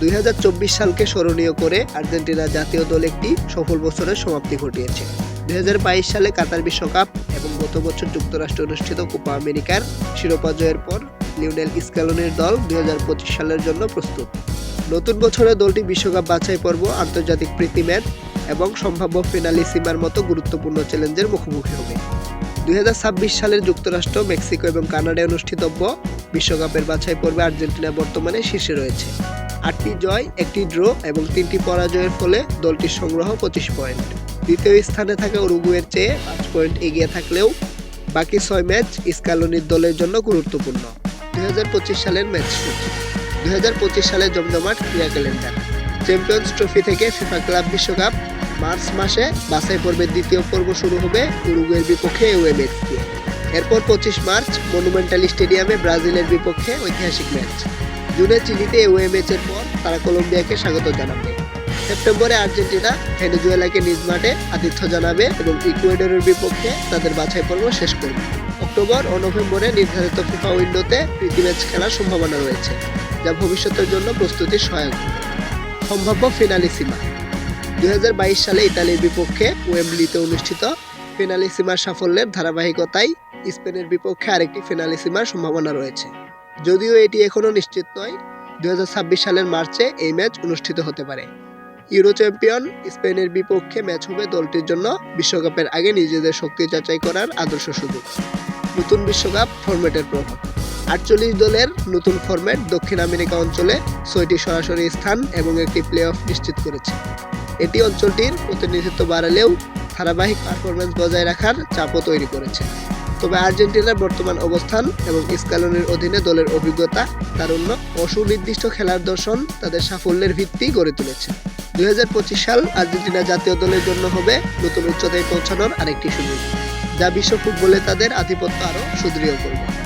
দুই হাজার চব্বিশ সালকে স্মরণীয় করে আর্জেন্টিনা জাতীয় দল একটি সফল বছরের সমাপ্তি ঘটিয়েছে। দুই হাজার বাইশ সালে কাতার বিশ্বকাপ এবং গত বছর যুক্তরাষ্ট্রে অনুষ্ঠিত কোপা আমেরিকার শিরোপা জয়ের পর লিওনেল স্ক্যালোনির দল দুই হাজার পঁচিশ সালের জন্য প্রস্তুত। নতুন বছরে দলটি বিশ্বকাপ বাছাই পর্ব, আন্তর্জাতিক প্রীতি ম্যাচ এবং সম্ভাব্য ফিনালি সীমার মতো গুরুত্বপূর্ণ চ্যালেঞ্জের মুখোমুখি হবে। দুই হাজার ছাব্বিশ সালের যুক্তরাষ্ট্র, মেক্সিকো এবং কানাডায় অনুষ্ঠিতব্য বিশ্বকাপের বাছাই পর্বে আর্জেন্টিনা বর্তমানে শীর্ষে রয়েছে। আটটি জয়, একটি ড্র এবং তিনটি পরাজয়ের ফলে দলটির সংগ্রহ পঁচিশ পয়েন্ট। দ্বিতীয় স্থানে থাকা উরুগুয়ের চেয়ে পাঁচ পয়েন্ট এগিয়ে থাকলেও বাকি ছয় ম্যাচ স্কালোনির দলের জন্য গুরুত্বপূর্ণ। দু হাজার পঁচিশ সালের ম্যাচ সূচি। দুই সালে জমজমাট ক্রিয়া ক্যালেন্ডার। চ্যাম্পিয়ন্স ট্রফি থেকে ফিফা ক্লাব বিশ্বকাপ মার্চ মাসে বাছাই পর্বের দ্বিতীয় পর্ব শুরু হবে উরুগুয়ের বিপক্ষে ওয়েমেক্স দিয়ে এরপর পঁচিশ মার্চ মনুমেন্টাল স্টেডিয়ামে ব্রাজিলের বিপক্ষে ঐতিহাসিক ম্যাচ। জুনে চিলিতে ওয়ে ম্যাচের পর তারা কলম্বিয়াকে স্বাগত জানাবে। সেপ্টেম্বরে আর্জেন্টিনা ভেনেজুয়েলাকে নিজ মাঠে আতিথ্য জানাবে এবং ইকুয়েডরের বিপক্ষে তাদের বাছাই পর্ব শেষ করবে। অক্টোবর ও নভেম্বরে নির্ধারিত ফিফা উইন্ডোতে প্রীতি ম্যাচ খেলার সম্ভাবনা রয়েছে, যা ভবিষ্যতের জন্য প্রস্তুতির সহায়ক। সম্ভাব্য ফিনালি সীমা দুই সালে ইতালির বিপক্ষে ওয়েম্বলিতে অনুষ্ঠিত ফিনালি সীমার সাফল্যের ধারাবাহিকতায় স্পেনের বিপক্ষে আরেকটি ফিনালি সীমার সম্ভাবনা রয়েছে। যদিও এটি এখনও নিশ্চিত নয় দুই সালের মার্চে এই ম্যাচ অনুষ্ঠিত হতে পারে। ইউরো চ্যাম্পিয়ন স্পেনের বিপক্ষে ম্যাচ হবে দলটির জন্য বিশ্বকাপের আগে নিজেদের শক্তি যাচাই করার আদর্শ সুযোগ। নতুন বিশ্বকাপ ফরম্যাটের প্রভাব আটচল্লিশ দলের নতুন ফরম্যাট দক্ষিণ আমেরিকা অঞ্চলে ছয়টি সরাসরি স্থান এবং একটি প্লে অফ নিশ্চিত করেছে। এটি অঞ্চলটির প্রতিনিধিত্ব বাড়ালেও ধারাবাহিক পারফরমেন্স বজায় রাখার চাপও তৈরি করেছে। তবে আর্জেন্টিনার বর্তমান অবস্থান এবং স্কালনের অধীনে দলের অভিজ্ঞতা, তারুণ্য ও সুনির্দিষ্ট খেলার দর্শন তাদের সাফল্যের ভিত্তি গড়ে তুলেছে। দুই হাজার পঁচিশ সাল আর্জেন্টিনা জাতীয় দলের জন্য হবে নতুন উচ্চতায় পৌঁছানোর আরেকটি সুযোগ, যা বিশ্ব ফুটবলে তাদের আধিপত্য আরও সুদৃঢ় করবে।